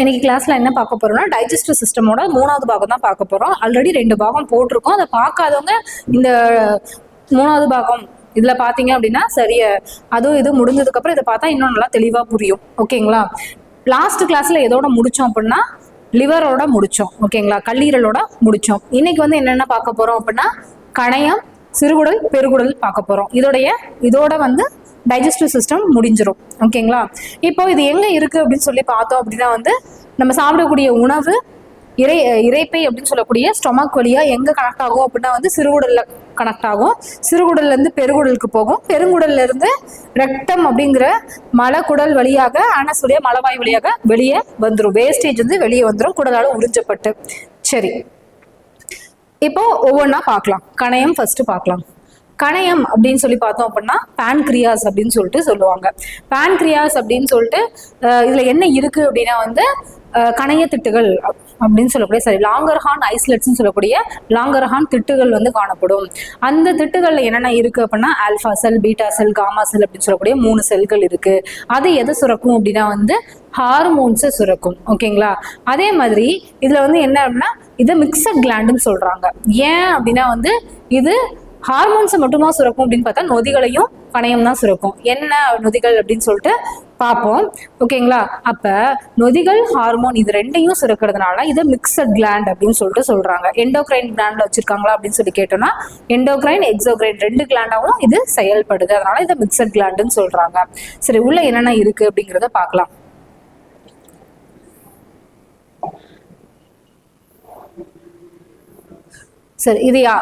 இன்னைக்கு கிளாஸ்ல என்ன பார்க்க போறோம்னா டைஜஸ்டிவ் சிஸ்டமோட மூணாவது பாகம் தான் பார்க்க போறோம். ஆல்ரெடி ரெண்டு பாகம் போட்டிருக்கோம். அதை பார்க்காதவங்க இந்த மூணாவது பாகம் இதுல பாத்தீங்க அப்படின்னா சரியா அதுவும் இது முடிஞ்சதுக்கு அப்புறம் இதை பார்த்தா இன்னும் நல்லா தெளிவா புரியும். ஓகேங்களா? லாஸ்ட் கிளாஸ்ல எதோட முடிச்சோம் அப்படின்னா லிவரோட முடிச்சோம். ஓகேங்களா? கல்லீரலோட முடிச்சோம். இன்னைக்கு வந்து என்னென்ன பார்க்க போறோம் அப்படின்னா கணையம் சிறுகுடல் பெருகுடல் பார்க்க போறோம். இதோடைய இதோட வந்து டைஜஸ்டிவ் சிஸ்டம் முடிஞ்சிடும் ஓகேங்களா இப்போ இது எங்க இருக்கு அப்படின்னு சொல்லி பார்த்தோம் அப்படின்னா வந்து நம்ம சாப்பிடக்கூடிய உணவு இறை இறைப்பை அப்படின்னு சொல்லக்கூடிய ஸ்டொமக் வழியா எங்க கனெக்ட் ஆகும் அப்படின்னா வந்து சிறுகுடல்ல கனெக்ட் ஆகும். சிறுகுடல்ல இருந்து பெருகுடலுக்கு போகும். பெருங்குடல்ல இருந்து ரெக்டம் அப்படிங்கிற மலக்குடல் வழியாக ஆனஸ் வழியா மலவாய் வழியாக வெளியே வந்துடும் வேஸ்டேஜ் வந்து வெளியே வந்துடும் குடலால உறிஞ்சப்பட்டு. சரி. இப்போ ஒவ்வொன்றா பார்க்கலாம். கணையம் ஃபர்ஸ்ட் பார்க்கலாம். கணையம் அப்படின்னு சொல்லி பார்த்தோம் அப்படின்னா பான்கிரியாஸ் அப்படின்னு சொல்லிட்டு சொல்லுவாங்க. பான்கிரியாஸ் அப்படின்னு சொல்லிட்டு இதில் இதுல என்ன இருக்கு அப்படின்னா வந்து கணைய கணையத்திட்டுகள் அப்- அப்படின்னு சொல்லக்கூடிய சரி லாங்கர்ஹான் ஐஸ்லெட்ஸ்னு சொல்லக்கூடிய லாங்கர்ஹான் திட்டுகள் வந்து காணப்படும். அந்த திட்டுகள்ல என்னென்ன இருக்கு அப்படின்னா alpha cell beta cell gamma cell அப்படின்னு சொல்லக்கூடிய மூணு செல்கள் இருக்கு. அது எதை சுரக்கும் அப்படின்னா வந்து ஹார்மோன்ஸை சுரக்கும். ஓகேங்களா அதே மாதிரி இதுல வந்து என்ன அப்படின்னா இதை மிக்சட் கிளாண்டுன்னு சொல்றாங்க. ஏன் அப்படின்னா வந்து இது ஹார்மோன்ஸை மட்டுமா சுரக்கும் அப்படின்னு பார்த்தா நொதிகளையும் பணையம் தான் சுரக்கும். என்ன நொதிகள் அப்படின்னு சொல்லிட்டு பார்ப்போம். ஓகேங்களா அப்ப நொதிகள் ஹார்மோன் இது ரெண்டையும் சுரக்கிறதுனால இதை மிக்சட் கிளாண்ட் அப்படின்னு சொல்லிட்டு சொல்றாங்க. எண்டோக்ரைன் கிளாண்ட்ல வச்சிருக்காங்களா அப்படின்னு சொல்லி கேட்டோம்னா எண்டோக்ரைன் எக்ஸோக்ரைன் ரெண்டு கிளாண்டாவும் இது செயல்படுது. அதனால இதை மிக்சட் கிளாண்டுன்னு சொல்றாங்க. சரி உள்ள என்னென்ன இருக்கு அப்படிங்கிறத பார்க்கலாம். சரி இது யா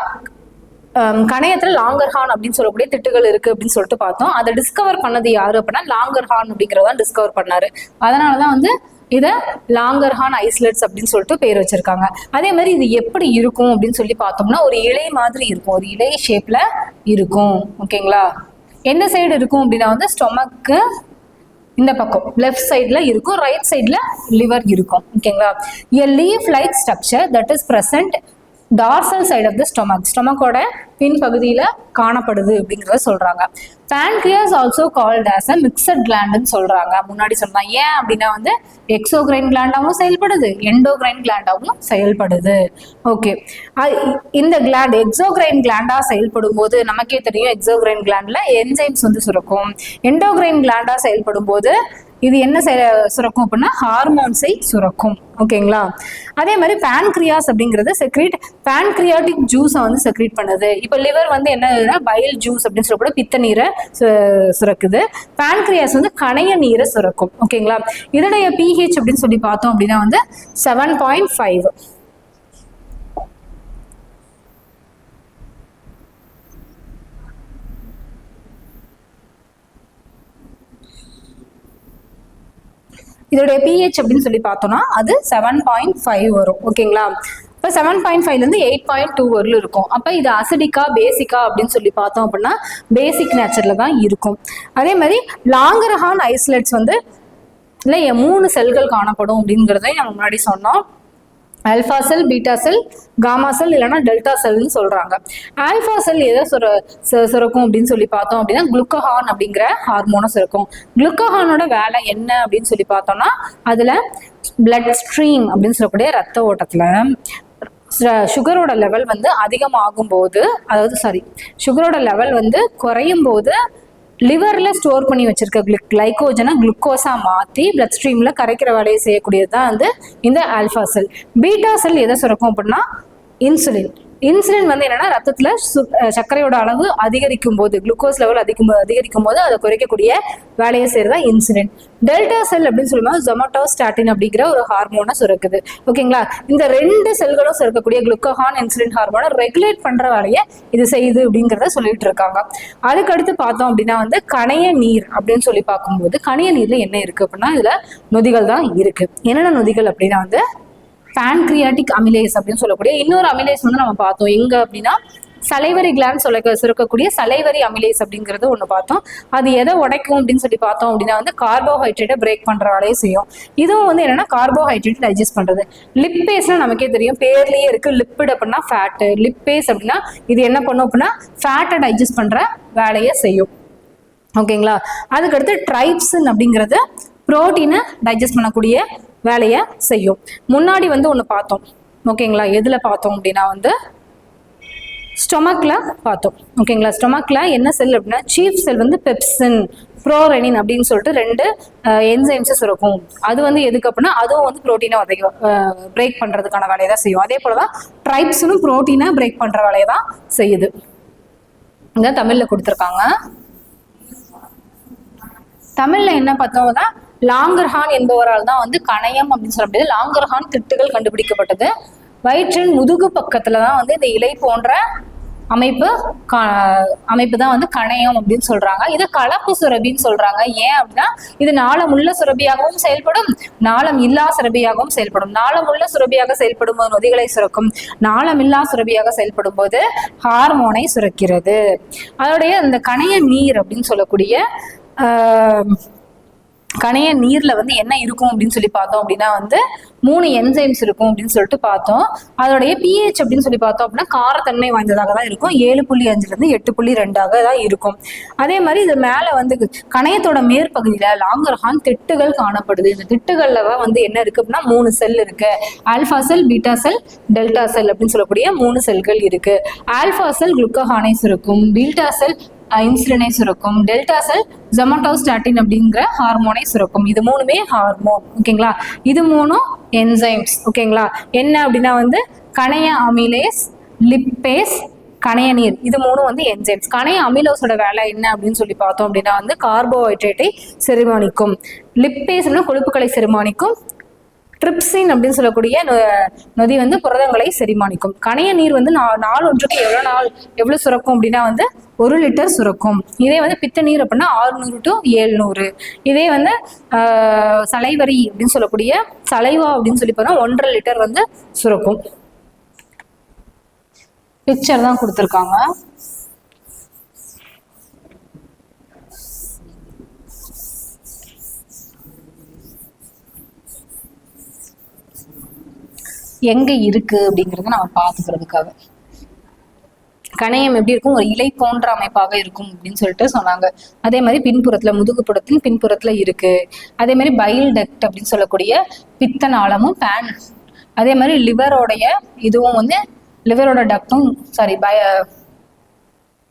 கணையத்துல லாங்கர்ஹான் அப்படின்னு சொல்லக்கூடிய திட்டுகள் இருக்கு அப்படின்னு சொல்லிட்டு பார்த்தோம். அதை டிஸ்கவர் பண்ணது யாரு அப்படின்னா லாங்கர்ஹான் அப்படிங்கிறதான் டிஸ்கவர் பண்ணாரு. அதனாலதான் வந்து இதை லாங்கர்ஹான் ஐஸ்லெட்ஸ் அப்படின்னு சொல்லிட்டு பேர் வச்சிருக்காங்க. அதே மாதிரி இது எப்படி இருக்கும் அப்படின்னு சொல்லி பார்த்தோம்னா ஒரு இலை மாதிரி இருக்கும். ஒரு இலை ஷேப்ல இருக்கும். ஓகேங்களா? எந்த சைடு இருக்கும் அப்படின்னா வந்து ஸ்டொமக்கு இந்த பக்கம் லெஃப்ட் சைடில் இருக்கும். ரைட் சைடில் லிவர் இருக்கும். ஓகேங்களா? A leaf like structure that is present dorsal side of the stomach ஸ்டொமக்கோட பின்பகுதியில் காணப்படுது அப்படிங்கிறத சொல்கிறாங்க pancreas also called as a mixed கிளாண்டுன்னு சொல்கிறாங்க முன்னாடி சொன்னா ஏன் அப்படின்னா வந்து எக்ஸோகிரைன் கிளாண்டாகவும் செயல்படுது. எண்டோகிரைன் கிளாண்டாகவும் செயல்படுது. ஓகே இந்த கிளாண்ட் எக்ஸோகிரைன் கிளாண்டாக செயல்படும் போது நமக்கே தெரியும் எக்ஸோகிரைன் கிளாண்டில் என்சைம்ஸ் வந்து சுரக்கும். எண்டோகிரைன் கிளாண்டாக செயல்படும் போது இது என்ன சுரக்கும் அப்படின்னா ஹார்மோன்ஸை சுரக்கும். ஓகேங்களா அதே மாதிரி பேன்கிரியாஸ் அப்படிங்கிறது செக்ரீட் பேன்கிரியாட்டிக் ஜூஸை வந்து செக்ரீட் பண்ணுது. இப்போ லிவர் வந்து என்ன பைல் ஜூஸ் அப்படின்னு சொல்லக்கூட பித்த நீரை சு- சுரக்குது. பேன்கிரியாஸ் வந்து கணைய நீரை சுரக்கும். ஓகேங்களா இதனுடைய பிஹெச் அப்படின்னு சொல்லி பார்த்தோம் அப்படின்னா வந்து செவன் பாயிண்ட் ஃபைவ் இதோடைய பிஹெச் அப்படின்னு சொல்லி பார்த்தோம்னா அது செவன் பாயிண்ட் ஃபைவ் வரும். ஓகேங்களா? இப்போ செவன் பாயிண்ட் ஃபைவ்லேருந்து எயிட் பாயிண்ட் டூ வரலும் இருக்கும். அப்போ இது அசிடிக்கா பேசிக்கா அப்படின்னு சொல்லி பார்த்தோம் அப்படின்னா பேசிக் நேச்சரில் தான் இருக்கும். அதே மாதிரி லாங்கரஹான் ஐஸ்லெட்ஸ் வந்து இல்லை மூணு செல்கள் காணப்படும் அப்படிங்கிறதையும் நம்ம முன்னாடி சொன்னோம். Alpha cell beta cell gamma cell இல்லைன்னா டெல்டா செல்னு சொல்கிறாங்க ஆல்ஃபா செல் எதை சுர சு- சுரக்கும் அப்படின்னு சொல்லி பார்த்தோம் அப்படின்னா குளுக்கோஹான் அப்படிங்கிற ஹார்மோனை சுரக்கும். குளுக்கோஹானோட வேலை என்ன அப்படின்னு சொல்லி பார்த்தோம்னா அதில் பிளட் ஸ்ட்ரீம் அப்படின்னு சொல்லக்கூடிய ரத்த ஓட்டத்தில் சுகரோட லெவல் வந்து அதிகமாகும் போது அதாவது சாரி சுகரோட லெவல் வந்து குறையும் போது லிவர்ல ஸ்டோர் பண்ணி வச்சிருக்க கிளைகோஜனை குளுக்கோஸா மாத்தி பிளட் ஸ்ட்ரீம்ல கரைக்கிற வேலையை செய்யக்கூடியது தான் வந்து இந்த ஆல்ஃபா செல் பீட்டா செல் எதை சுரக்கும் அப்படின்னா இன்சுலின் இன்சுலின் வந்து என்னன்னா ரத்தத்துல சு- சர்க்கரையோட அளவு அதிகரிக்கும் போது குளுக்கோஸ் லெவல் அதிகம் அதிகரிக்கும் போது அதை குறைக்கக்கூடிய வேலையை செய்யறதா இன்சுலின். டெல்டா செல் அப்படின்னு சொல்லும்போது ஜொமட்டோஸ்டாட்டின் அப்படிங்கிற ஒரு ஹார்மோனை சுரக்குது. ஓகேங்களா? இந்த ரெண்டு செல்களும் சுரக்கக்கூடிய குளுக்கோஹான் இன்சுலின் ஹார்மோனை ரெகுலேட் பண்ற வேலையை இது செய்யுது அப்படிங்கிறத சொல்லிட்டு இருக்காங்க. அதுக்கடுத்து பார்த்தோம் அப்படின்னா வந்து கணைய நீர் அப்படின்னு சொல்லி பார்க்கும்போது கணைய நீர்ல என்ன இருக்கு அப்படின்னா இதுல நொதிகள் தான் இருக்கு. என்னென்ன நொதிகள் அப்படின்னா வந்து pancreatic அமிலேஸ் அப்படின்னு சொல்லக்கூடிய இன்னொரு அமிலேஸ் வந்து நம்ம பார்த்தோம். எங்க அப்படின்னா சலைவரி கிளான் சொல்ல சுரக்கக்கூடிய சலைவரி அமிலேஸ் அப்படிங்கிறது ஒன்று பார்த்தோம். அது எதை உடைக்கும் அப்படின்னு சொல்லி பார்த்தோம் அப்படின்னா வந்து கார்போஹைட்ரேட்டை பிரேக் பண்ற வேலையை செய்யும். இதுவும் வந்து என்னன்னா கார்போஹைட்ரேட் டைஜஸ்ட் லிப் லிப்பேஸ்னா நமக்கே தெரியும். பேர்லேயே இருக்கு. லிப்பிட் அப்படின்னா ஃபேட்டு லிப்பேஸ் அப்படின்னா இது என்ன பண்ணும் அப்படின்னா ஃபேட்டை டைஜஸ்ட் பண்ணுற வேலையை செய்யும். ஓகேங்களா அதுக்கடுத்து ட்ரைப்ஸன் அப்படிங்கிறது புரோட்டீனை டைஜஸ்ட் பண்ணக்கூடிய வேலையை செய்யும். முன்னாடி வந்து ஒன்று பார்த்தோம். ஓகேங்களா எதில் பார்த்தோம் அப்படின்னா வந்து ஸ்டொமக்கில் பார்த்தோம். ஓகேங்களா ஸ்டொமக்கில் என்ன செல் அப்படின்னா சீஃப் செல் வந்து பெப்சின் ப்ரோரெனின் அப்படின்னு சொல்லிட்டு ரெண்டு என்சைம்ஸஸ் இருக்கும் அது வந்து எதுக்கு அப்படின்னா அதுவும் வந்து ப்ரோட்டீனை உதைக்கும் பிரேக் பண்ணுறதுக்கான வேலையை தான் செய்யும். அதே போல தான் ட்ரைப்ஸும் ப்ரோட்டீனை பிரேக் பண்ணுற வேலையை தான் செய்யுது. இங்கே தமிழில் கொடுத்துருக்காங்க. தமிழில் என்ன பார்த்தோம்னா லாங்கர்ஹான் என்பவரால் தான் வந்து கணையம் அப்படின்னு சொல்ல லாங்கர்ஹான் திட்டுகள் கண்டுபிடிக்கப்பட்டது. வயிற்றின் முதுகு பக்கத்துல தான் வந்து இந்த இலை போன்ற அமைப்பு கா- அமைப்பு தான் வந்து கணையம் அப்படின்னு சொல்றாங்க. இது கலப்பு சுரபின்னு சொல்றாங்க. ஏன் அப்படின்னா இது நாளமுள்ள சுரபியாகவும் செயல்படும் நாளம் இல்லா சுரபியாகவும் செயல்படும். நாளமுள்ள சுரபியாக செயல்படும் போது நொதிகளை சுரக்கும் நாளமில்லா சுரபியாக செயல்படும் போது ஹார்மோனை சுரக்கிறது. அதோடைய இந்த கணைய நீர் அப்படின்னு சொல்லக்கூடிய கணைய நீர்ல வந்து என்ன இருக்கும் அப்படின்னு சொல்லி பார்த்தோம் அப்படின்னா வந்து மூணு என்சைம்ஸ் இருக்கும் அப்படின்னு சொல்லிட்டு பார்த்தோம். அதோடைய பிஹெச் அப்படின்னு சொல்லி பார்த்தோம் அப்படின்னா காரத்தன்மை வாய்ந்ததாக தான் இருக்கும். ஏழு புள்ளி அஞ்சுல இருந்து எட்டு புள்ளி ரெண்டாக தான் இருக்கும். அதே மாதிரி இது மேல வந்து கணையத்தோட மேற்பகுதியில லாங்கர்ஹான் திட்டுகள் காணப்படுது. இந்த திட்டுகள்ல தான் வந்து என்ன இருக்கு அப்படின்னா மூணு செல் இருக்கு. Alpha cell beta cell delta cell அப்படின்னு சொல்லக்கூடிய மூணு செல்கள் இருக்கு. ஆல்பா செல் குளுக்கஹானைஸ் இருக்கும். பீட்டா செல் இன்சுலினை சுரக்கும். டெல்டா செல் ஜொமட்டோஸ்டாட்டின் அப்படிங்கிற ஹார்மோனை சுரக்கும். இது மூணுமே ஹார்மோன். ஓகேங்களா? இது மூணும் என்சைம்ஸ். ஓகேங்களா? என்ன அப்படின்னா வந்து கணைய அமிலேஸ் லிப்பேஸ் கணைய நீர். இது மூணும் வந்து என்சைம்ஸ். கணைய அமிலோஸோட வேலை என்ன அப்படின்னு சொல்லி பார்த்தோம் அப்படின்னா வந்து கார்போஹைட்ரேட்டை செரிமானிக்கும். லிப்பேஸ்னா கொழுப்புகளை செரிமானிக்கும். ட்ரிப்சின் அப்படின்னு சொல்லக்கூடிய நொதி வந்து புரதங்களை செரிமானிக்கும். கணைய நீர் வந்து நா- நாள் ஒன்றுக்கு எவ்வளோ நாள் எவ்வளோ சுரக்கும் அப்படின்னா வந்து ஒரு லிட்டர் சுரக்கும். இதே வந்து பித்த நீர் அப்படின்னா ஆறுநூறு டு ஏழ்நூறு. இதே வந்து ஆஹ், சலைவரி அப்படின்னு சொல்லக்கூடிய சலைவா அப்படின்னு சொல்லி பார்த்தா ஒன்றரை லிட்டர் வந்து சுரக்கும். பிக்சர் தான் கொடுத்துருக்காங்க. எங்க இருக்கு அப்படிங்கறத நம்ம பார்த்துக்கிறதுக்காக கணையம் எப்படி இருக்கும்? ஒரு இலை போன்ற அமைப்பாக இருக்கும் அப்படின்னு சொல்லிட்டு சொன்னாங்க. அதே மாதிரி பின்புறத்துல முதுகுப்புறத்தின் பின்புறத்துல இருக்கு. அதே மாதிரி பைல் டக்ட் அப்படின்னு சொல்லக்கூடிய பித்த நாளமும் பேன் அதே மாதிரி லிவரோடைய இதுவும் வந்து லிவரோட டக்டும் சாரி பய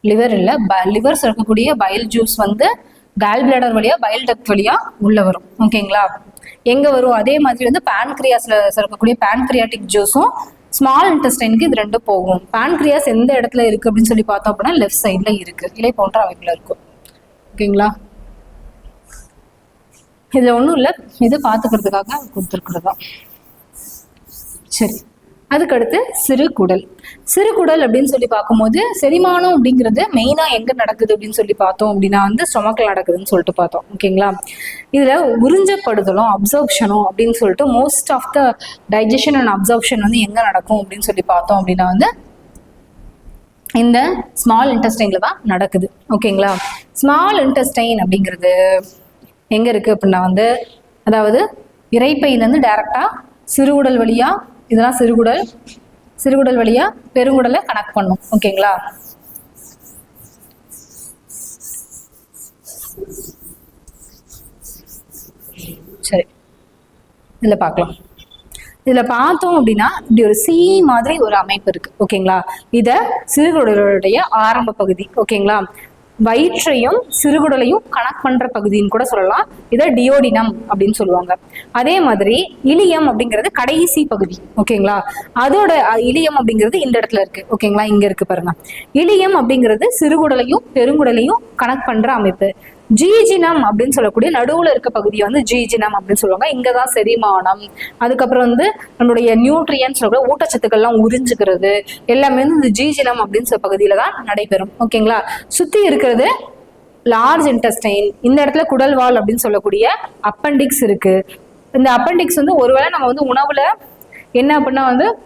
லிவர் இல்ல லிவர் சுரக்கக்கூடிய பயல் ஜூஸ் வந்து கால் பிளேடர் வழியா பைல் டக்ட் வழியா உள்ள வரும். ஓகேங்களா எங்க வரும்? அதே மாதிரி வந்து பேன்கிரியாஸ்ல சுரக்கக்கூடிய பேன்கிரியாட்டிக் ஜூஸும் ஸ்மால் இன்டெஸ்டைனுக்கு இது ரெண்டும் போகும். பேன்கிரியாஸ் எந்த இடத்துல இருக்கு அப்படின்னு சொல்லி பார்த்தோம் அப்படின்னா லெஃப்ட் சைட்ல இருக்கு. இலை போன்ற அமைப்புல இருக்கும். ஓகேங்களா இதுல ஒன்றும் இல்லை. இது பார்த்துக்கிறதுக்காக கொடுத்துருக்குறதா? சரி. அதுக்கடுத்து சிறு குடல். சிறு குடல் அப்படின்னு சொல்லி பார்க்கும்போது செரிமானம் அப்படிங்கிறது மெயினா எங்க நடக்குது அப்படின்னு சொல்லி பார்த்தோம் அப்படின்னா வந்து ஸ்டொமக்கில் நடக்குதுன்னு சொல்லிட்டு பார்த்தோம். ஓகேங்களா? இதுல உறிஞ்சப்படுதலும் அப்சர்ப்ஷனும் அப்படின்னு சொல்லிட்டு most of the digestion and absorption வந்து எங்க நடக்கும் அப்படின்னு சொல்லி பார்த்தோம் அப்படின்னா வந்து இந்த ஸ்மால் இன்டெஸ்டைன்ல தான் நடக்குது. ஓகேங்களா? ஸ்மால் இன்டெஸ்டைன் அப்படிங்கிறது எங்க இருக்கு அப்படின்னா வந்து அதாவது இறைப்பையிலேருந்து டைரெக்டாக சிறு உடல் வழியா இதெல்லாம் சிறுகுடல் சிறுகுடல் வழியா பெருங்குடலை கனெக்ட் பண்ணும். ஓகேங்களா சரி. இதுல பார்க்கலாம். இதுல பார்த்தோம் அப்படின்னா இப்படி ஒரு சி மாதிரி ஒரு அமைப்பு இருக்கு. ஓகேங்களா இத சிறுகுடலுடைய ஆரம்ப பகுதி. ஓகேங்களா வயிற்றையும் சிறுகுடலையும் கனெக்ட் பண்ற பகுதின்னு கூட சொல்லலாம். இதை டியோடினம் அப்படின்னு சொல்லுவாங்க. அதே மாதிரி இலியம் அப்படிங்கிறது கடைசி பகுதி ஓகேங்களா? அதோட இலியம் அப்படிங்கிறது இந்த இடத்துல இருக்கு ஓகேங்களா? இங்க இருக்கு பாருங்க. இலியம் அப்படிங்கிறது சிறுகுடலையும் பெருங்குடலையும் கனெக்ட் பண்ற அமைப்பு. ஜீஜினம் அப்படின்னு சொல்லக்கூடிய நடுவுல இருக்க பகுதியை வந்து ஜீஜினம் அப்படின்னு சொல்லுவாங்க. இங்கதான் செரிமானம். அதுக்கப்புறம் வந்து நம்மளுடைய நியூட்ரியன்ஸ் சொல்லக்கூடிய ஊட்டச்சத்துக்கள்லாம் உறிஞ்சுக்கிறது. எல்லாமே வந்து இந்த ஜீஜினம் அப்படின்னு சொல்ல பகுதியில தான் நடைபெறும். ஓகேங்களா? சுத்தி இருக்கிறது லார்ஜ் இன்டெஸ்டைன் இந்த இடத்துல குடல்வால் அப்படின்னு சொல்லக்கூடிய அப்பண்டிக்ஸ் இருக்கு. இந்த அப்பண்டிக்ஸ் வந்து ஒருவேளை நம்ம வந்து உணவுல என்ன அப்படின்னா வந்து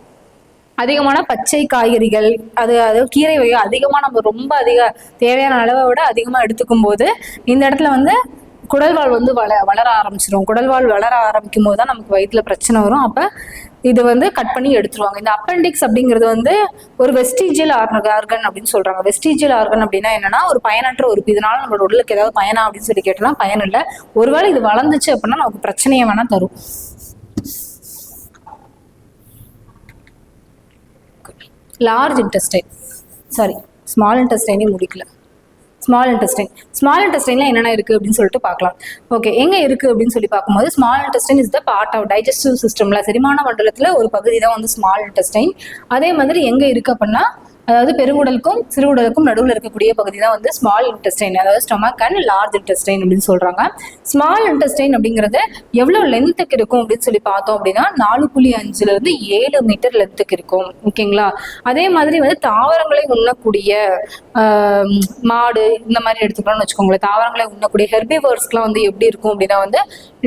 அதிகமான பச்சை காய்கறிகள் அது அது கீரை வகை அதிகமாக நம்ம ரொம்ப அதிக தேவையான அளவை விட அதிகமாக எடுத்துக்கும் போது இந்த இடத்துல வந்து குடல்வால் வந்து வள வளர ஆரம்பிச்சிரும். குடல்வால் வளர ஆரம்பிக்கும் போது தான் நமக்கு வயிற்றுல பிரச்சனை வரும். அப்போ இது வந்து கட் பண்ணி எடுத்துருவாங்க. இந்த அப்பெண்டிக்ஸ் அப்படிங்கிறது வந்து ஒரு வெஸ்டிஜியல் ஆர்கன் அப்படின்னு சொல்றாங்க. வெஸ்டிஜியல் ஆர்கன் அப்படின்னா என்னன்னா ஒரு பயனற்ற உறுப்பு. இதனால நம்மளோட உடலுக்கு ஏதாவது பயனா அப்படின்னு சொல்லி கேட்டோம்னா பயன் இல்லை. ஒருவேளை இது வளர்ந்துச்சு அப்படின்னா நமக்கு பிரச்சனையை வேணா தரும். லார்ஜ் இன்டெஸ்டைன் சாரி ஸ்மால் இன்டெஸ்டைனே முடிக்கல. ஸ்மால் இன்டெஸ்டைன் ஸ்மால் இன்டெஸ்டைனில் என்னென்ன இருக்குது அப்படின்னு சொல்லிட்டு பார்க்கலாம். ஓகே எங்கே இருக்குது அப்படின்னு சொல்லி பார்க்கும்போது small intestine is the part of digestive சிஸ்டமில் செரிமான மண்டலத்தில் ஒரு பகுதி தான் வந்து ஸ்மால் இன்டெஸ்டைன் அதே மாதிரி எங்கே இருக்குது அப்படின்னா அதாவது பெருங்குடலுக்கும் சிறுகுடலுக்கும் நடுவில் இருக்கக்கூடிய பகுதி தான் வந்து ஸ்மால் இன்டெஸ்டைன் அதாவது ஸ்டொமக் அண்ட் லார்ஜ் இன்டெஸ்டைன் அப்படின்னு சொல்கிறாங்க ஸ்மால் இன்டெஸ்டைன் அப்படிங்கிறது எவ்வளோ லென்த்துக்கு இருக்கும் அப்படின்னு சொல்லி பார்த்தோம் அப்படின்னா நாலு புள்ளி அஞ்சுலேருந்து ஏழு மீட்டர் லென்த்துக்கு இருக்கும். ஓகேங்களா அதே மாதிரி வந்து தாவரங்களை உண்ணக்கூடிய மாடு இந்த மாதிரி எடுத்துக்கலாம்னு வச்சுக்கோங்களேன். தாவரங்களை உண்ணக்கூடிய ஹெர்பிவர்ஸ்க்குலாம் வந்து எப்படி இருக்கும் அப்படின்னா வந்து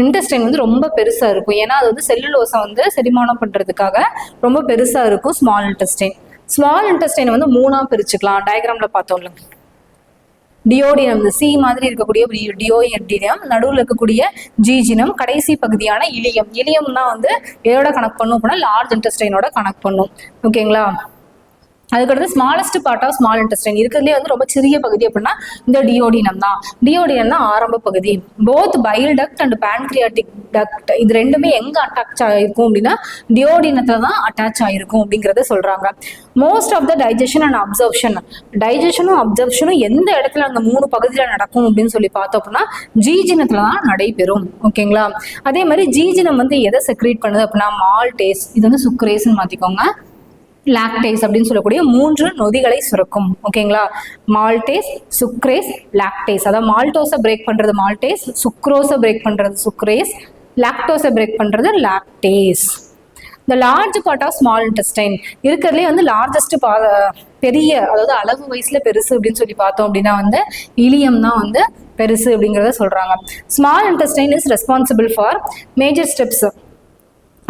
இன்டெஸ்டைன் வந்து ரொம்ப பெருசாக இருக்கும். ஏன்னா அது வந்து செல்லுலோசை வந்து செரிமானம் பண்ணுறதுக்காக ரொம்ப பெருசாக இருக்கும் ஸ்மால் இன்டெஸ்டைன் ஸ்மால் இன்டெஸ்டைன் வந்து மூணா பிரிச்சுக்கலாம். டயக்ராம்ல பார்த்தோம்ல டியோடினம் இந்த சி மாதிரி இருக்கக்கூடிய டியோடினம் நடுவில் இருக்கக்கூடிய ஜீஜினம் கடைசி பகுதியான இலியம். இலியம்னா வந்து எதோட கனெக்ட் பண்ணும் அப்படின்னா லார்ஜ் இன்டெஸ்டைனோட கனெக்ட் பண்ணும். ஓகேங்களா அதுக்கடுத்து smallest part of small intestine இருக்கிறதுலே வந்து ரொம்ப சிறிய பகுதி அப்படின்னா இந்த டியோடினம் தான். டியோடினம் தான் ஆரம்ப பகுதி. Both bile duct and pancreatic duct இது ரெண்டுமே எங்க அட்டாச் ஆயிருக்கும் அப்படின்னா டியோடினத்துல தான் அட்டாச் ஆயிருக்கும் அப்படிங்கறத சொல்றாங்க. Most of the digestion and absorption டைஜஷனும் அப்சர்ப்ஷனும் எந்த இடத்துல அந்த மூணு பகுதியில நடக்கும் அப்படின்னு சொல்லி பார்த்தோம் அப்படின்னா ஜீஜினத்துல தான் நடைபெறும். ஓகேங்களா? அதே மாதிரி ஜீஜினம் வந்து எதை செக்ரேட் பண்ணுது அப்படின்னா மால்டேஸ் இது வந்து சுக்ரேஸ்ன்னு மாத்திக்கோங்க. லாக்டேஸ் அப்படின்னு சொல்லக்கூடிய மூன்று நொதிகளை சுரக்கும். ஓகேங்களா மால்டேஸ் சுக்ரேஸ் லாக்டேஸ் அதாவது மால்டோஸை பிரேக் பண்றது மால்டேஸ் சுக்ரோஸை பிரேக் பண்றது சுக்ரேஸ் லாக்டோஸை பிரேக் பண்றது லாக்டேஸ் இந்த large part of small intestine இருக்கிறதுலே வந்து லார்ஜஸ்ட் பா பெரிய அதாவது அளவு வயசுல பெருசு அப்படின்னு சொல்லி பார்த்தோம் அப்படின்னா வந்து இலியம் தான் வந்து பெருசு அப்படிங்கிறத சொல்றாங்க. Small intestine is responsible for major steps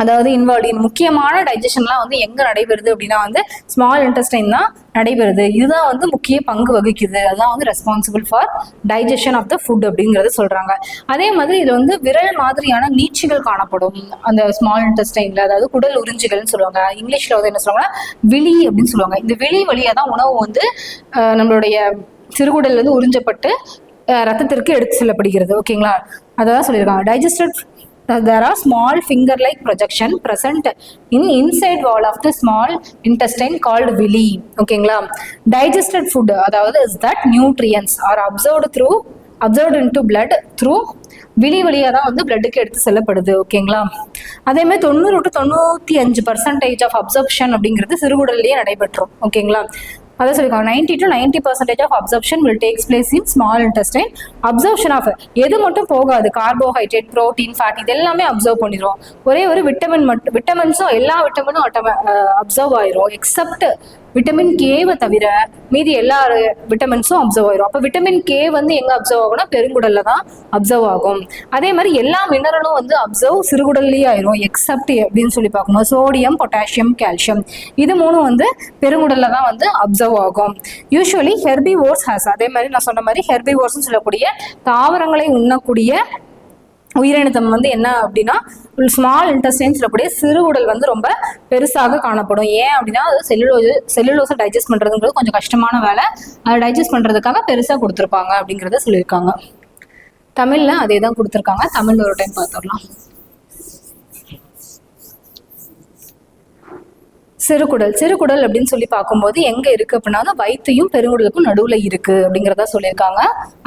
அதாவது இன்வால்வ் முக்கியமான டைஜஷன்லாம் வந்து எங்க நடைபெறுது அப்படின்னா வந்து ஸ்மால் இன்டெஸ்டைன் தான் நடைபெறுது. இதுதான் வந்து முக்கிய பங்கு வகிக்குது. அதுதான் வந்து responsible for digestion of the food அப்படிங்கிறத சொல்றாங்க. அதே மாதிரி இது வந்து விரல் மாதிரியான நீச்சிகள் காணப்படும். அந்த ஸ்மால் இன்டெஸ்டைன்ல அதாவது குடல் உறிஞ்சிகள்னு சொல்லுவாங்க. இங்கிலீஷ்ல வந்து என்ன சொல்லுவாங்கன்னா விழி அப்படின்னு சொல்லுவாங்க. இந்த விழி வழியா தான் உணவு வந்து நம்மளுடைய சிறுகுடல் வந்து உறிஞ்சப்பட்டு ரத்தத்திற்கு எடுத்து செல்லப்படுகிறது. ஓகேங்களா? அதான் சொல்லியிருக்காங்க. Digested there are small finger like projection present in inside wall of the small intestine called villi ஓகேங்களா டைஜஸ்டட் ஃபுட் அதாவது is that nutrients are absorbed through absorbed into blood through villi வழியாக தான் வந்து பிளட்டுக்கு எடுத்து செல்லப்படுது ஓகேங்களா அதே மாதிரி தொண்ணூறு டு தொண்ணூற்றி அஞ்சு பர்சன்டேஜ் ஆஃப் அப்சர்ப்ஷன் அப்படிங்கிறது சிறுகுடல்லையே நடைபெற்றோம் ஓகேங்களா அதான் சொல்லியிருக்காங்க. Ninety to ninety percentage of absorption will takes place in small intestine absorption of எது மட்டும் போகாது. கார்போஹைட்ரேட் ப்ரோட்டீன் ஃபேட் இது எல்லாமே அப்சர்வ் பண்ணிடும் ஒரே ஒரு விட்டமின் மட்டும் விட்டமின்ஸும் எல்லா விட்டமினும் அப்சர்வ் ஆயிரும். எக்ஸப்ட் விட்டமின் கேவை தவிர மீதி எல்லா விட்டமின்ஸும் அப்சர்வ் ஆயிரும். அப்போ விட்டமின் கே வந்து எங்க அப்சர்வ் ஆகும்னா பெருங்குடல்ல தான் அப்சர்வ் ஆகும். அதே மாதிரி எல்லா மினரலும் வந்து அப்சர்வ் சிறுகுடல்லையே ஆயிரும். எக்ஸப்ட் அப்படின்னு சொல்லி பார்க்கும்போது சோடியம் பொட்டாசியம் கால்சியம் இது மூணும் வந்து பெருங்குடல்ல தான் வந்து அப்சர்வ் ஆகும். யூஸ்வலி ஹெர்பிவோர்ஸ் ஹாஸ் அதே மாதிரி நான் சொன்ன மாதிரி ஹெர்பி ஹெர்பிவோர்ஸ்னு சொல்லக்கூடிய தாவரங்களை உண்ணக்கூடிய உயிரினத்தம் வந்து என்ன அப்படின்னா ஸ்மால் இன்டெஸ்டைன் சிறு உடல் வந்து ரொம்ப பெருசாக காணப்படும். ஏன் அப்படின்னா அது செல்லுலோஸ் செல்லுலோஸை டைஜஸ்ட் பண்ணுறதுங்கிறது கொஞ்சம் கஷ்டமான வேலை. அதை டைஜஸ்ட் பண்ணுறதுக்காக பெருசாக கொடுத்துருப்பாங்க அப்படிங்கிறத சொல்லியிருக்காங்க. தமிழில் அதே தான் கொடுத்துருக்காங்க. தமிழ் ஒரு டைம் பார்த்துடலாம். சிறுகுடல் சிறுகுடல் அப்படின்னு சொல்லி பார்க்கும்போது எங்க இருக்கு அப்படின்னா வயிற்றையும் பெருங்குடலுக்கும் நடுவுல இருக்கு அப்படிங்கிறதா சொல்லியிருக்காங்க.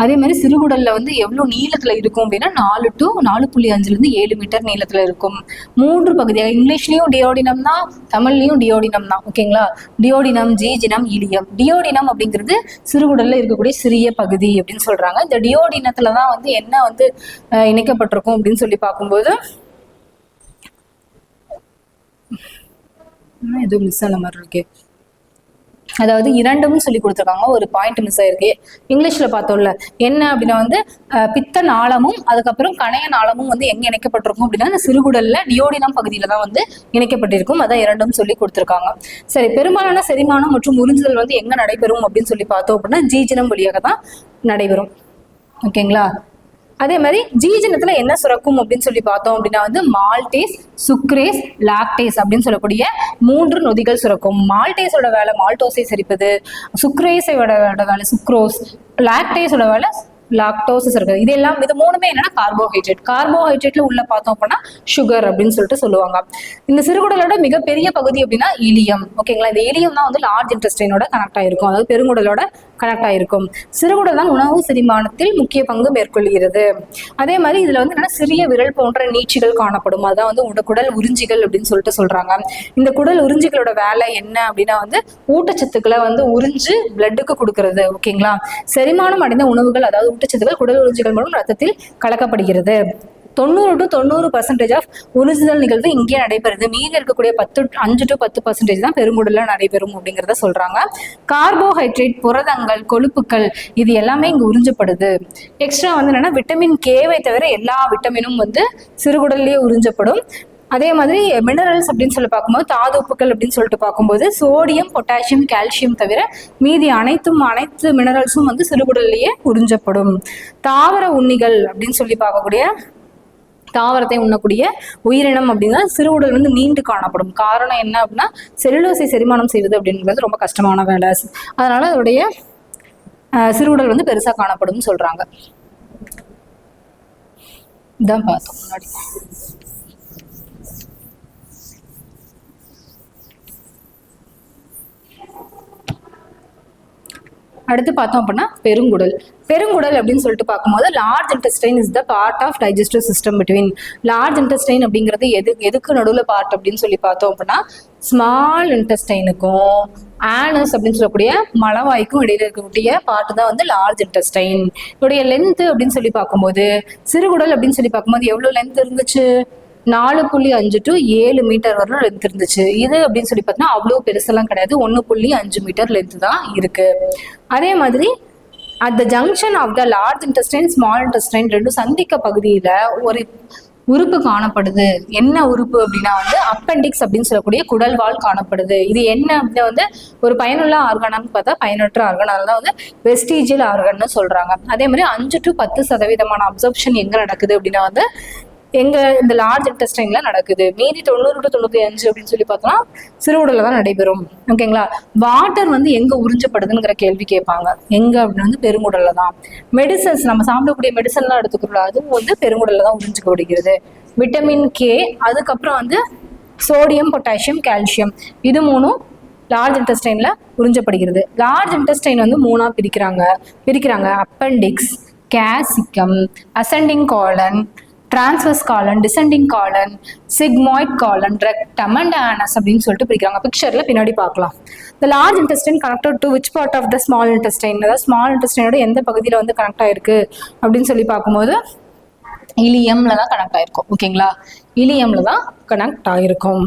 அதே மாதிரி சிறுகுடல்ல வந்து எவ்வளவு நீளத்துல இருக்கும் அப்படின்னா நாலு டு நாலு புள்ளி அஞ்சுல இருந்து ஏழு மீட்டர் நீளத்துல இருக்கும். மூன்று பகுதியாக இங்கிலீஷ்லயும் டியோடினம் தான் தமிழ்லயும் டியோடினம் தான் ஓகேங்களா டியோடினம் ஜீஜினம் இலியம். டியோடினம் அப்படிங்கிறது சிறுகுடல்ல இருக்கக்கூடிய சிறிய பகுதி அப்படின்னு சொல்றாங்க. இந்த டியோடினத்துல தான் வந்து என்ன வந்து இணைக்கப்பட்டிருக்கும் அப்படின்னு சொல்லி பார்க்கும்போது இன்னும் எதுவும் மிஸ் ஆன மாதிரி இருக்கே. அதாவது இரண்டும் சொல்லி கொடுத்துருக்காங்க. ஒரு பாயிண்ட் மிஸ் ஆயிருக்கு. இங்கிலீஷ்ல பார்த்தோம்ல என்ன அப்படின்னா வந்து பித்த நாளமும் அதுக்கப்புறம் கணைய நாளமும் வந்து எங்க இணைக்கப்பட்டிருக்கும் அப்படின்னா இந்த சிறுகுடல்ல டியோடினம் பகுதியில தான் வந்து இணைக்கப்பட்டிருக்கும். அதான் இரண்டும் சொல்லி கொடுத்துருக்காங்க. சரி பெரும்பாலான செரிமானம் மற்றும் உறிஞ்சுதல் வந்து எங்க நடைபெறும் அப்படின்னு சொல்லி பார்த்தோம் அப்படின்னா ஜீஜனம் வழியாக தான் நடைபெறும். ஓகேங்களா? அதே மாதிரி ஜீஜனத்துல என்ன சுரக்கும் அப்படின்னு சொல்லி பார்த்தோம் அப்படின்னா வந்து மால்டேஸ் சுக்ரேஸ் லாக்டேஸ் அப்படின்னு சொல்லக்கூடிய மூன்று நொதிகள் சுரக்கும். மால்டேஸோட வேலை மால்டோஸை செரிப்பது சுக்ரேஸோட வேலை சுக்ரோஸ் லாக்டேஸோட வேலை லாக்டோசஸ் இருக்குது. இது எல்லாம் இது மூணுமே என்னன்னா கார்போஹைட்ரேட் கார்போஹைட்ரேட்ல உள்ள பார்த்தோம் அப்படின்னா சுகர் அப்படின்னு சொல்லிட்டு சொல்லுவாங்க. இந்த சிறுகுடலோட மிகப்பெரிய பகுதி அப்படின்னா இலியம். ஓகேங்களா இந்த இலியம் தான் வந்து லார்ஜ் இன்டெஸ்டைனோட கனெக்ட் ஆயிருக்கும். அதாவது பெருங்குடலோட கனெக்ட் ஆயிருக்கும். சிறுகுடல் தான் உணவு செரிமானத்தில் முக்கிய பங்கு மேற்கொள்கிறது. அதே மாதிரி இதுல வந்து என்னன்னா சிறிய விரல் போன்ற நீட்சிகள் காணப்படும். அதான் வந்து உட குடல் உறிஞ்சிகள் அப்படின்னு சொல்லிட்டு சொல்றாங்க. இந்த குடல் உறிஞ்சிகளோட வேலை என்ன அப்படின்னா வந்து ஊட்டச்சத்துக்களை வந்து உறிஞ்சு பிளட்டுக்கு கொடுக்கறது. ஓகேங்களா செரிமானம் அடைந்த உணவுகள் அதாவது ஊட்டச்சத்துக்கள் குடல் உறிஞ்சிகள் மூலம் ரத்தத்தில் கலக்கப்படுகிறது. தொண்ணூறு டு தொண்ணூறு பர்சன்டேஜ் ஆஃப் உறிஞ்சுதல் நிகழ்வு இங்கே நடைபெறுது. மீதி இருக்கக்கூடிய பத்து அஞ்சு டு பத்து பர்சன்டேஜ் தான் பெருங்குடலில் நடைபெறும் அப்படிங்கிறத சொல்றாங்க. கார்போஹைட்ரேட் புரதங்கள் கொழுப்புக்கள் இது எல்லாமே இங்கே உறிஞ்சப்படுது. எக்ஸ்ட்ரா வந்து என்னன்னா விட்டமின் கேவை தவிர எல்லா விட்டமினும் வந்து சிறுகுடல்லேயே உறிஞ்சப்படும். அதே மாதிரி மினரல்ஸ் அப்படின்னு சொல்லி பார்க்கும்போது தாது உப்புக்கள் அப்படின்னு சொல்லிட்டு பார்க்கும்போது சோடியம் பொட்டாசியம் கால்சியம் தவிர மீதி அனைத்தும் அனைத்து மினரல்ஸும் வந்து சிறுகுடல்லையே உறிஞ்சப்படும். தாவர உண்ணிகள் அப்படின்னு சொல்லி பார்க்கக்கூடிய தாவரத்தை உண்ணக்கூடிய உயிரினம் அப்படின்னா சிறுகுடல் வந்து நீண்டு காணப்படும். காரணம் என்ன அப்படின்னா செல்லுலோசை செரிமானம் செய்வது அப்படிங்கிறது ரொம்ப கஷ்டமான வேலை. அதனால அதோடைய அஹ், சிறுகுடல் வந்து பெருசா காணப்படும்னு சொல்றாங்க. இதான் பார்த்தோம் முன்னாடி. அடுத்து பார்த்தோம் அப்படின்னா பெருங்குடல். பெருங்குடல் அப்படின்னு சொல்லிட்டு பார்க்கும்போது large intestine is the part of digestive system between large intestine அப்படிங்கிறது எது எதுக்கு நடுவில் பார்ட் அப்படின்னு சொல்லி பார்த்தோம் அப்படின்னா ஸ்மால் இன்டெஸ்டைனுக்கும் ஆனஸ் அப்படின்னு சொல்லக்கூடிய மலவாய்க்கும் இடையில இருக்கக்கூடிய பார்ட்டு தான் வந்து லார்ஜ் இன்டெஸ்டைன் இதோடைய லென்த் அப்படின்னு சொல்லி பார்க்கும்போது சிறுகுடல் அப்படின்னு சொல்லி பார்க்கும்போது எவ்வளோ லென்த் இருந்துச்சு? நாலு புள்ளி அஞ்சு டு ஏழு மீட்டர் வரலும் லென்த் இருந்துச்சு. இது அப்படின்னு சொல்லி பார்த்தோம்னா அவ்வளோ பெருசெல்லாம் கிடையாது. ஒன்று புள்ளி அஞ்சு மீட்டர் லென்த் தான் இருக்கு. அதே மாதிரி at the junction of the large intestine small intestine ரெண்டும் சந்திக்க பகுதியில் ஒரு உறுப்பு காணப்படுது. என்ன உறுப்பு அப்படின்னா வந்து அப்பெண்டிக்ஸ் அப்படின்னு சொல்லக்கூடிய குடல்வால் காணப்படுது. இது என்ன அப்படின்னா வந்து ஒரு பயனுள்ள ஆர்கனான்னு பார்த்தா பயனற்ற ஆர்கன் அதனால தான் வந்து வெஸ்டீஜியல் ஆர்கன்னு சொல்றாங்க. அதே மாதிரி அஞ்சு டு பத்து சதவீதமான அப்சர்ப்ஷன் எங்க நடக்குது அப்படின்னா வந்து எங்க இந்த லார்ஜ் இன்டெஸ்டைன்ல நடக்குது. மீதி தொண்ணூறு டு தொண்ணூத்தி அஞ்சு அப்படின்னு சொல்லி பார்த்தோம்னா சிறுவுடல தான் நடைபெறும். ஓகேங்களா வாட்டர் வந்து எங்க உறிஞ்சப்படுதுங்கிற கேள்வி கேட்பாங்க. எங்க அப்படின்னு வந்து பெருங்குடல்ல தான். மெடிசன்ஸ் நம்ம சாப்பிடக்கூடிய மெடிசன்லாம் எடுத்துக்கிறோம் அதுவும் வந்து பெருங்குடல்ல தான் உறிஞ்சிக்கப்படுகிறது விட்டமின் கே அதுக்கப்புறம் வந்து சோடியம் பொட்டாசியம் கால்சியம் இது மூணும் லார்ஜ் இன்டெஸ்டைன்ல உறிஞ்சப்படுகிறது. லார்ஜ் இன்டெஸ்டைன் வந்து மூணா பிரிக்கிறாங்க. பிரிக்கிறாங்க. Appendix caecum ascending colon transverse colon descending colon sigmoid colon rectum and anus அப்படின்னு சொல்லிட்டு பிரிக்கிறாங்க. பிக்சர்ல பின்னாடி பார்க்கலாம். The large intestine connected to which part of the small intestine அதாவது ஸ்மால் இன்டெஸ்டைனோட எந்த பகுதியில் வந்து கனெக்ட் ஆயிருக்கு? அப்படின்னு சொல்லி பார்க்கும்போது இலியம்ல தான் கனெக்ட் ஆயிருக்கும். ஓகேங்களா இலியம்ல தான் கனெக்ட் ஆயிருக்கும்.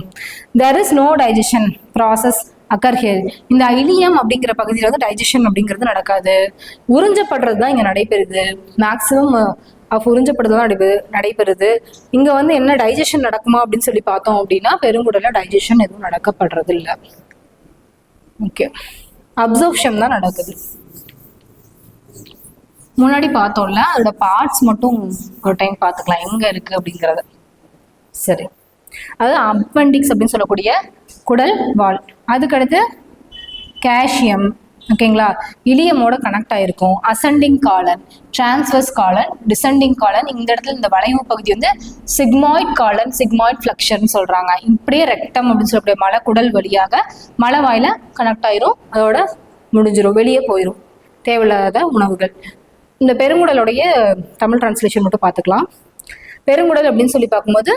There is no digestion process occur here இந்த இலியம் அப்படிங்கிற பகுதியில் வந்து டைஜஷன் அப்படிங்கிறது நடக்காது. உறிஞ்சப்படுறது தான் இங்கே நடைபெறுது. மேக்ஸிமம் ஆஃப் உறிஞ்சப்படுறது நடைபெறு நடைபெறுது. இங்கே வந்து என்ன டைஜஷன் நடக்குமா அப்படின்னு சொல்லி பார்த்தோம் அப்படின்னா பெருங்குடல டைஜஷன் எதுவும் நடக்கப்படுறது இல்லை ஓகே அப்சர்ப்ஷன் தான் நடக்குது. முன்னாடி பார்த்தோம்ல அதோட பார்ட்ஸ் மட்டும் ஒரு டைம் பார்த்துக்கலாம். எங்க இருக்கு அப்படிங்கறத. சரி. அது அப்பெண்டிக்ஸ் அப்படின்னு சொல்லக்கூடிய குடல் வால். அதுக்கடுத்து கேஷியம் ஓகேங்களா இலியமோட கனெக்ட் ஆயிருக்கும். Ascending colon transverse colon descending colon இந்த இடத்துல இந்த வளைவு பகுதி வந்து சிக்மாய்ட் காலன் சிக்மாய்ட் ஃபிளக்ஷர்னு சொல்றாங்க. இப்படியே ரெக்டம் அப்படின்னு சொல்லக்கூடிய மலை குடல் வழியாக மலை வாயில கனெக்ட் ஆயிரும். அதோட முடிஞ்சிடும் வெளியே போயிடும் தேவையில்லாத உணவுகள். இந்த பெருங்குடலுடைய தமிழ் டிரான்ஸ்லேஷன் மட்டும் பார்த்துக்கலாம். பெருங்குடல் அப்படின்னு சொல்லி பார்க்கும்போது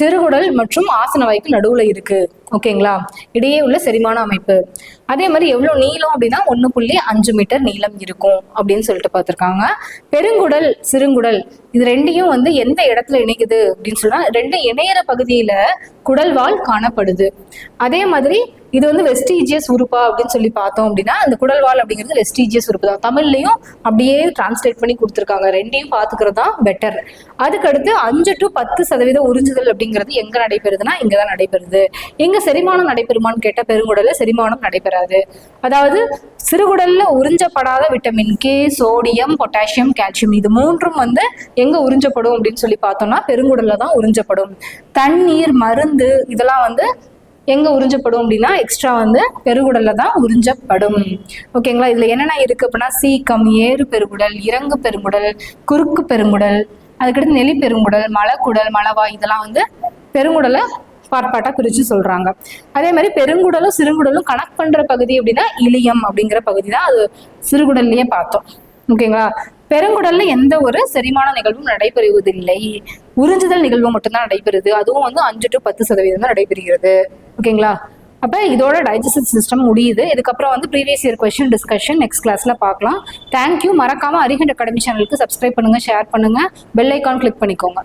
திருகுடல் மற்றும் ஆசன வாய்ப்பு நடுவில் இருக்குது ஓகேங்களா? இடையே உள்ள செரிமான அமைப்பு. அதே மாதிரி எவ்வளவு நீளம் அப்படின்னா ஒன்று புள்ளி அஞ்சு மீட்டர் நீளம் இருக்கும் அப்படின்னு சொல்லிட்டு பார்த்துருக்காங்க. பெருங்குடல் சிறுங்குடல் இது ரெண்டையும் வந்து எந்த இடத்துல இணைக்குது அப்படின்னு சொன்னா ரெண்டு இணையற பகுதியில குடல்வால் காணப்படுது. அதே மாதிரி இது வந்து வெஸ்டீஜியஸ் உறுப்பா அப்படின்னு சொல்லி பார்த்தோம் அப்படின்னா அந்த குடல்வால் அப்படிங்கிறது வெஸ்டீஜியஸ் உறுப்பு தான். தமிழ்லையும் அப்படியே டிரான்ஸ்லேட் பண்ணி கொடுத்துருக்காங்க. ரெண்டையும் பார்த்துக்கிறது தான் பெட்டர் அதுக்கடுத்து அஞ்சு டு பத்து சதவீத உறிஞ்சுதல் அப்படிங்கிறது எங்க நடைபெறுதுன்னா இங்கதான் நடைபெறுது. நடைபெறுது எங்க செரிமானம் நடைபெறுமான்னு கேட்ட பெருங்குடல்ல செரிமானம் நடைபெறாது. அதாவது சிறுகுடல்ல உறிஞ்சப்படாத vitamin K sodium potassium calcium இது மூன்றும் வந்து எங்க உறிஞ்சப்படும் அப்படின்னு சொல்லி பார்த்தோம்னா பெருங்குடல்ல தான் உறிஞ்சப்படும். தண்ணீர் மருந்து இதெல்லாம் வந்து எங்கே உறிஞ்சப்படும் அப்படின்னா எக்ஸ்ட்ரா வந்து பெருகுடல்ல தான் உறிஞ்சப்படும். ஓகேங்களா? இதில் என்னென்ன இருக்குது அப்படின்னா சீக்கம் ஏறு பெருங்குடல் இறங்கு பெருங்குடல் குறுக்கு பெருங்குடல் அதுக்கடுத்து நெலி பெருங்குடல் மலக்குடல் மலவாய் இதெல்லாம் வந்து பெருங்குடலை பார்ப்பாட்டா பிரித்து சொல்கிறாங்க அதே மாதிரி பெருங்குடலும் சிறுங்குடலும் கனெக்ட் பண்ணுற பகுதி அப்படின்னா இலியம் அப்படிங்கிற பகுதி தான் அது சிறுகுடல்லையே பார்த்தோம். ஓகேங்களா பெருங்குடல்ல எந்த ஒரு செரிமான நிகழ்வும் நடைபெறுவதில்லை. உறிஞ்சுதல் நிகழ்வு மட்டும்தான் நடைபெறுது. அதுவும் வந்து அஞ்சு டு பத்து சதவீதம் தான் நடைபெறுகிறது. ஓகேங்களா அப்ப இதோட டைஜஸ்டிவ் சிஸ்டம் முடியுது. இதுக்கப்புறம் வந்து previous year question discussion next கிளாஸ்ல பார்க்கலாம். தேங்க்யூ மறக்காம அரிகண்ட் அகாடமி சேனலுக்கு சப்ஸ்கிரைப் பண்ணுங்க ஷேர் பண்ணுங்க. பெல் ஐக்கான் கிளிக் பண்ணிக்கோங்க.